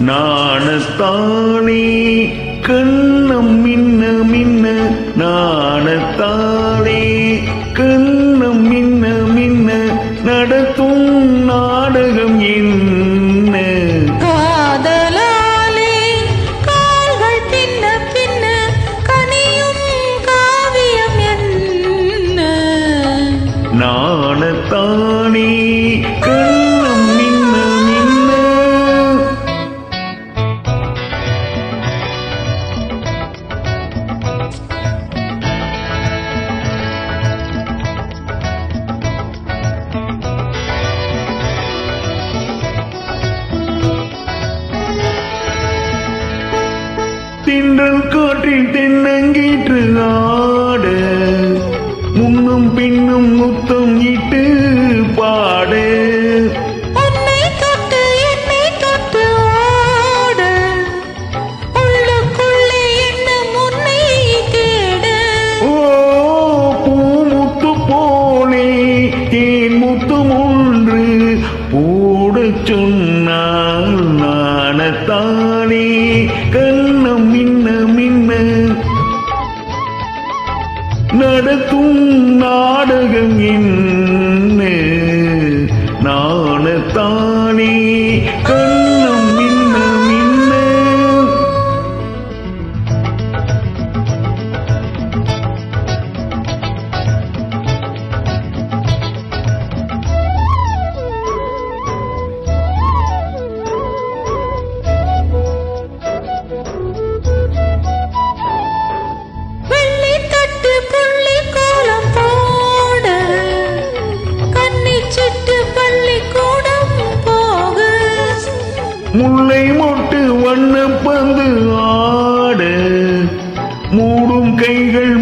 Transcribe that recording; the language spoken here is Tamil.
நாணத்தானே கண்ணம் மின்ன மின்ன நாணத்தானே கண்ணம் மின்ன மின்ன நடத்தும் நாடகம் என்ன? காதலாலே கால்கள் பின்ன பின்ன கனியும் காவியம் என்ன? நாணத்தானே தின்றல் காற்றில் தென்னங்கீற்று ஆட முன்னும் பின்னும் முத்தம் இட்டு பாட. போலே தேன் முத்தம் ஒன்று போடச் சொன்னால் மின்ன மின்ன மின்ன. நடக்கும் நாடகம் என்ன? முல்லை மொட்டு வண்ண பந்து ஆட. மூடும் கைகள்